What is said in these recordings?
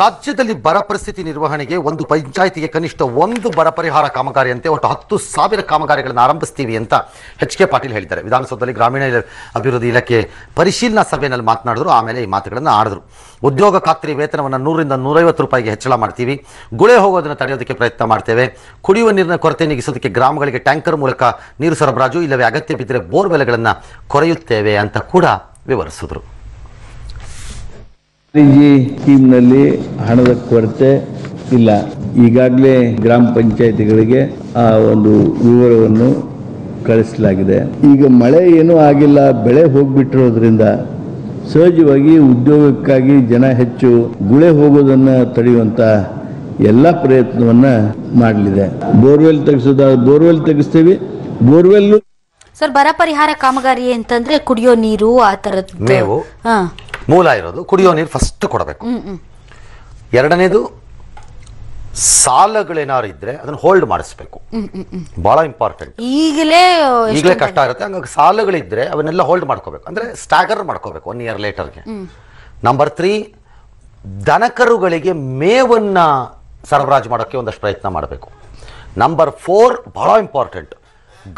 ರಾಜ್ಯದಲ್ಲಿ ಬರ ಪರಿಸ್ಥಿತಿ ನಿರ್ವಹಣೆಗೆ ಒಂದು ಪಂಚಾಯಿತಿಗೆ ಕನಿಷ್ಠ ಒಂದು ಬರ ಪರಿಹಾರ ಕಾಮಗಾರಿಯಂತೆ ಒಟ್ಟು ಹತ್ತು ಸಾವಿರ ಕಾಮಗಾರಿಗಳನ್ನು ಆರಂಭಿಸ್ತೀವಿ ಅಂತ ಎಚ್ ಕೆ ಪಾಟೀಲ್ ಹೇಳಿದ್ದಾರೆ. ವಿಧಾನಸೌಧದಲ್ಲಿ ಗ್ರಾಮೀಣ ಅಭಿವೃದ್ಧಿ ಇಲಾಖೆ ಪರಿಶೀಲನಾ ಸಭೆಯಲ್ಲಿ ಮಾತನಾಡಿದ್ರು. ಆಮೇಲೆ ಈ ಮಾತುಗಳನ್ನು ಆಡಿದ್ರು. ಉದ್ಯೋಗ ಖಾತ್ರಿ ವೇತನವನ್ನು ನೂರಿಂದ ನೂರೈವತ್ತು ರೂಪಾಯಿಗೆ ಹೆಚ್ಚಳ ಮಾಡ್ತೀವಿ. ಗುಳೆ ಹೋಗೋದನ್ನು ತಡೆಯೋದಕ್ಕೆ ಪ್ರಯತ್ನ ಮಾಡ್ತೇವೆ. ಕುಡಿಯುವ ನೀರಿನ ಕೊರತೆ ನೀಗಿಸೋದಕ್ಕೆ ಗ್ರಾಮಗಳಿಗೆ ಟ್ಯಾಂಕರ್ ಮೂಲಕ ನೀರು ಸರಬರಾಜು, ಇಲ್ಲವೇ ಅಗತ್ಯ ಬಿದ್ದರೆ ಬೋರ್ವೆಲ್ಗಳನ್ನು ಕೊರೆಯುತ್ತೇವೆ ಅಂತ ಕೂಡ ವಿವರಿಸಿದ್ರು. ಜಿ ಸ್ಕೀಮ್ನಲ್ಲಿ ಹಣದ ಕೊರತೆ ಇಲ್ಲ. ಈಗಾಗಲೇ ಗ್ರಾಮ ಪಂಚಾಯತಿಗಳಿಗೆ ಆ ಒಂದು ವಿವರವನ್ನು ಕಳಿಸಲಾಗಿದೆ. ಈಗ ಮಳೆ ಏನೂ ಆಗಿಲ್ಲ ಬೆಳೆ ಹೋಗ್ಬಿಟ್ಟಿರೋದ್ರಿಂದ ಸಹಜವಾಗಿ ಉದ್ಯೋಗಕ್ಕಾಗಿ ಜನ ಹೆಚ್ಚು ಗುಳೆ ಹೋಗೋದನ್ನು ತಡೆಯುವಂಥ ಎಲ್ಲ ಪ್ರಯತ್ನವನ್ನು ಮಾಡಲಿದೆ. ಬೋರ್ವೆಲ್ ತೆಗೆಸೋದ ಬೋರ್ವೆಲ್ ತೆಗೆಸ್ತೀವಿ? ಬೋರ್ವೆಲ್ ಸರ್ ಬರ ಪರಿಹಾರ ಕಾಮಗಾರಿ ಅಂತಂದ್ರೆ ಕುಡಿಯೋ ನೀರು ಆ ತರದ್ದು. ಹಾ. ಮೂಲ ಇರೋದು ಕುಡಿಯೋ ನೀರು ಫಸ್ಟ್ ಕೊಡಬೇಕು. ಎರಡನೇದು ಸಾಲಗಳೇನಾರು ಇದ್ರೆ ಅದನ್ನ ಹೋಲ್ಡ್ ಮಾಡಿಸ್ಬೇಕು. ಬಹಳ ಇಂಪಾರ್ಟೆಂಟ್ ಈಗಲೇ ಈಗಲೇ ಕಷ್ಟ ಆಗುತ್ತೆ. ಹಂಗಾಗಿ ಸಾಲಗಳಿದ್ರೆ ಅವನ್ನೆಲ್ಲ ಹೋಲ್ಡ್ ಮಾಡ್ಕೋಬೇಕು. ಅಂದ್ರೆ ಸ್ಟಾಗರ್ ಮಾಡ್ಕೋಬೇಕು ಒನ್ ಇಯರ್ ಲೇಟರ್ಗೆ ನಂಬರ್ ತ್ರೀ ದನಕರುಗಳಿಗೆ ಮೇವನ್ನ ಸರಬರಾಜು ಮಾಡೋಕ್ಕೆ ಒಂದಷ್ಟು ಪ್ರಯತ್ನ ಮಾಡಬೇಕು. ನಂಬರ್ ಫೋರ್ ಬಹಳ ಇಂಪಾರ್ಟೆಂಟ್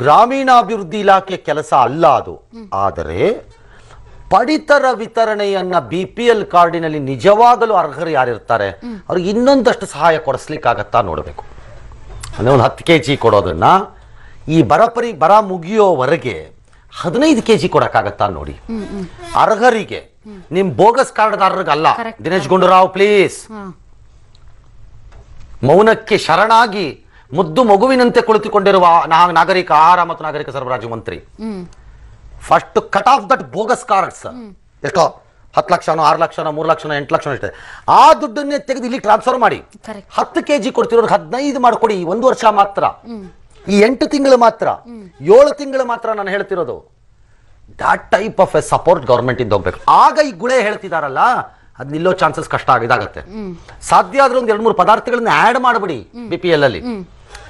ಗ್ರಾಮೀಣಾಭಿವೃದ್ಧಿ ಇಲಾಖೆ ಕೆಲಸ ಅಲ್ಲ ಅದು. ಆದರೆ ಪಡಿತರ ವಿತರಣೆಯನ್ನ ಬಿ ಪಿ ಎಲ್ ಕಾರ್ಡಿನಲ್ಲಿ ನಿಜವಾಗಲೂ ಅರ್ಹರು ಯಾರಿರ್ತಾರೆ? ಅವ್ರಿಗೆ ಇನ್ನೊಂದಷ್ಟು ಸಹಾಯ ಕೊಡಿಸ್ಲಿಕ್ಕಾಗತ್ತಾ ನೋಡಬೇಕು. ಅಂದರೆ ಒಂದು ಹತ್ತು ಕೆ ಜಿ ಕೊಡೋದನ್ನ ಈ ಬರ ಪರಿ ಬರ ಮುಗಿಯೋವರೆಗೆ ಹದಿನೈದು ಕೆ ಜಿ ಕೊಡೋಕ್ಕಾಗತ್ತಾ ನೋಡಿ. ಅರ್ಹರಿಗೆ ನಿಮ್ ಬೋಗಸ್ ಕಾರ್ಡ್ದಾರರಿಗಲ್ಲ. ದಿನೇಶ್ ಗುಂಡೂರಾವ್ ಪ್ಲೀಸ್ ಮೌನಕ್ಕೆ ಶರಣಾಗಿ ಮುದ್ದು ಮಗುವಿನಂತೆ ಕುಳಿತುಕೊಂಡಿರುವ ನಾಗರಿಕ ಆಹಾರ ಮತ್ತು ನಾಗರಿಕ ಸರಬರಾಜು ಮಂತ್ರಿ. First cut of that bogus cards ಎಷ್ಟೋ? ಹತ್ತು ಲಕ್ಷನೋ ಆರು ಲಕ್ಷನೋ ಮೂರು ಲಕ್ಷನೋ ಎಂಟು ಲಕ್ಷನೋ ಇಷ್ಟೇ ಆ ದುಡ್ಡನ್ನೇ ತೆಗೆದು ಇಲ್ಲಿ ಟ್ರಾನ್ಸ್ಫರ್ ಮಾಡಿ. ಹತ್ತು ಕೆ ಜಿ ಕೊಡ್ತಿರೋರ್ಗೆ ಹದಿನೈದು ಮಾಡ್ಕೊಡಿ ಒಂದು ವರ್ಷ ಮಾತ್ರ. ಈ ಎಂಟು ತಿಂಗಳು ಮಾತ್ರ ಏಳು ತಿಂಗಳು ಮಾತ್ರ ನಾನು ಹೇಳ್ತಿರೋದು. That type of a support government ಇಂದ ಹೋಗ್ಬೇಕು. ಆಗ ಈ ಗುಳೆ ಹೇಳ್ತಿದಾರಲ್ಲ ಅದ್ ನಿಲ್ಲೋ ಚಾನ್ಸಸ್ ಕಷ್ಟ ಆಗಿದಾಗತ್ತೆ ಸಾಧ್ಯ ಆದ್ರೆ ಒಂದ್ ಎರಡ್ ಮೂರು ಪದಾರ್ಥಗಳನ್ನ ಆಡ್ ಮಾಡ್ಬಿಡಿ ಬಿ ಪಿ ಎಲ್ ಅಲ್ಲಿ.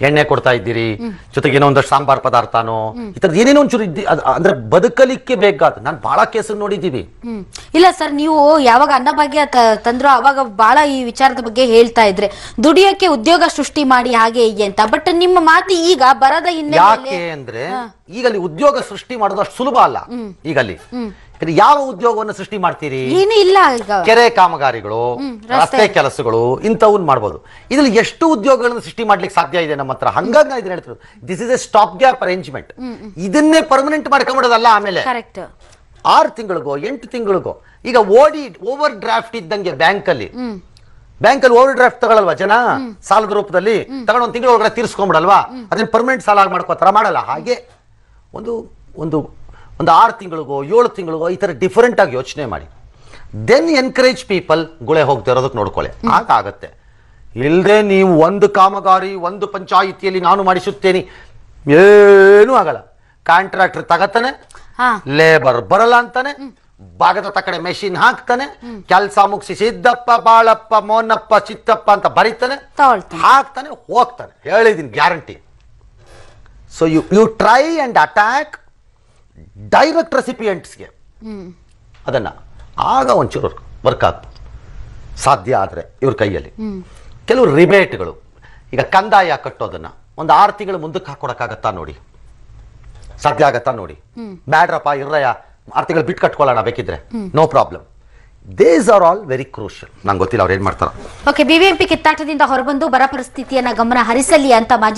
ಎಣ್ಣೆ ಕೊಡ್ತಾ ಇದ್ದೀರಿ ಜೊತೆಗೆ ಏನೋ ಒಂದಷ್ಟು ಸಾಂಬಾರ್ ಪದಾರ್ಥನೋ ಈ ತರದ ಏನೇನೋ ಒಂಚೂರು ಇದ್ದಿ ಅದ್- ಅಂದ್ರೆ ಬದುಕಲಿಕ್ಕೆ ಬೇಕಾದ ನಾನು ಬಹಳ ಕೇಸು ನೋಡಿದ್ದೀವಿ. ಹ್ಮ್. ಇಲ್ಲ ಸರ್ ನೀವು ಯಾವಾಗ ಅನ್ನಭಾಗ್ಯ ತ- ತಂದ್ರೋ ಅವಾಗ ಬಹಳ ಈ ವಿಚಾರದ ಬಗ್ಗೆ ಹೇಳ್ತಾ ಇದ್ರೆ ದುಡಿಯೋಕೆ ಉದ್ಯೋಗ ಸೃಷ್ಟಿ ಮಾಡಿ ಹಾಗೆ ಹೀಗೆ ಅಂತ. ಬಟ್ ನಿಮ್ಮ ಮಾತು ಈಗ ಬರದ ಯಾಕೆ ಹಿನ್ನೆಲೆಯಲ್ಲಿ ಅಂದ್ರೆ ಈಗ ಅಲ್ಲಿ ಉದ್ಯೋಗ ಸೃಷ್ಟಿ ಮಾಡೋದು ಅಷ್ಟು ಸುಲಭ ಅಲ್ಲ. ಈಗ ಅಲ್ಲಿ ಯಾಕಂದ್ರೆ ಯಾವ ಉದ್ಯೋಗವನ್ನು ಸೃಷ್ಟಿ ಮಾಡ್ತೀರಿ? ಏನು ಇಲ್ಲ ಈಗ. ಕೆರೆ ಕಾಮಗಾರಿಗಳು ರಸ್ತೆ. ಕೆಲಸಗಳು ಇಂಥವನ್ನ ಮಾಡ್ಬೋದು. ಇದ್ರಲ್ಲಿ ಎಷ್ಟು ಉದ್ಯೋಗಗಳನ್ನು ಸೃಷ್ಟಿ ಮಾಡ್ಲಿಕ್ಕೆ ಸಾಧ್ಯ ಇದೆ ನಮ್ಮ ಹತ್ರ? ಹಂಗಾಗಿ ನಾನು ಇದನ್ನ ಹೇಳ್ತಿರೋದು. This is a stop gap arrangement ಇದನ್ನೇ ಪರ್ಮನೆಂಟ್ ಮಾಡ್ಕೊಂಬಿಡೋದಲ್ಲ ಆಮೇಲೆ? ಕರೆಕ್ಟ್ ಆರು ತಿಂಗಳಿಗೋ ಎಂಟು ತಿಂಗಳಿಗೋ ಈಗ ಓಡಿ ಓವರ್ ಡ್ರಾಫ್ಟ್ ಇದ್ದಂಗೆ ಬ್ಯಾಂಕ್ ಅಲ್ಲಿ ಬ್ಯಾಂಕ್ ಅಲ್ಲಿ ಓವರ್ ಡ್ರಾಫ್ಟ್ ತಗೊಳಲ್ವಾ ಜನ? ಸಾಲದ ರೂಪದಲ್ಲಿ ತಗೊಂಡು ಒಂದು ತಿಂಗಳ ಒಳಗಡೆ ತೀರ್ಸ್ಕೊಂಬಿಡಲ್ವಾ? ಅದನ್ನ ಪರ್ಮನೆಂಟ್ ಸಾಲ ಮಾಡ್ಕೋತಾರ ಮಾಡಲ್ಲ. ಹಾಗೆ ಒಂದು ಒಂದು ಒಂದು ಆರು ತಿಂಗಳಿಗೋ ಏಳು ತಿಂಗಳಿಗೋ ಈ ಥರ ಡಿಫರೆಂಟ್ ಆಗಿ ಯೋಚನೆ ಮಾಡಿ. ದೆನ್ ಎನ್ಕರೇಜ್ ಪೀಪಲ್ ಗುಳೆ ಹೋಗ್ತಾ ಇರೋದಕ್ಕೆ ನೋಡ್ಕೊಳ್ಳಿ. ಆಗ ಆಗತ್ತೆ ಇಲ್ಲದೆ ನೀವು ಒಂದು ಕಾಮಗಾರಿ ಒಂದು ಪಂಚಾಯಿತಿಯಲ್ಲಿ ನಾನು ಮಾಡಿಸುತ್ತೇನೆ. ಏನೂ ಆಗಲ್ಲ. ಕಾಂಟ್ರಾಕ್ಟರ್ ತಗತಾನೆ ಲೇಬರ್ ಬರಲ್ಲ ಅಂತಾನೆ ಭಾಗದ ತಕ್ಕಡೆ ಮೆಷಿನ್ ಹಾಕ್ತಾನೆ ಕೆಲಸ ಮುಗಿಸಿ ಸಿದ್ದಪ್ಪ ಬಾಳಪ್ಪ ಮೋನಪ್ಪ ಚಿತ್ತಪ್ಪ ಅಂತ ಬರೀತಾನೆ. ಹಾಕ್ತಾನೆ ಹೋಗ್ತಾನೆ. ಹೇಳಿದೀನಿ guarantee so you you try and attack direct ರೆಸಿಪಿಯೆಂಟ್ಸ್ಗೆ ಅದನ್ನ ಆಗ ಒಂಚೂರು ವರ್ಕ್ ಆಗ್ಬೋದು ಸಾಧ್ಯ ಆದರೆ ಇವ್ರ ಕೈಯಲ್ಲಿ. ಕೆಲವು ರಿಬೇಟ್ಗಳು. ಈಗ ಕಂದಾಯ ಕಟ್ಟೋದನ್ನ ಒಂದು ಆರು ತಿಂಗಳು ಮುಂದಕ್ಕೆ ಹಾಕೊಡಕ್ಕಾಗತ್ತಾ ನೋಡಿ. ಸಾಧ್ಯ ಆಗತ್ತಾ ನೋಡಿ. ಬ್ಯಾಡ್ರಪ್ಪ ಇರ್ರಯ್ಯ ಆರು ತಿಂಗಳು ಬಿಟ್ಟು ಕಟ್ಕೊಳ್ಳೋಣ ಬೇಕಿದ್ರೆ. No problem these are all very crucial ನಂಗೆ ಗೊತ್ತಿಲ್ಲ ಅವ್ರು ಏನು ಮಾಡ್ತಾರ. ಓಕೆ ಬಿಬಿಎಂಪಿ ಕಿತ್ತಾಟದಿಂದ ಹೊರಬಂದು ಬರ ಪರಿಸ್ಥಿತಿಯನ್ನ ಗಮನ ಹರಿಸಲಿ ಅಂತ ಮಾಜಿ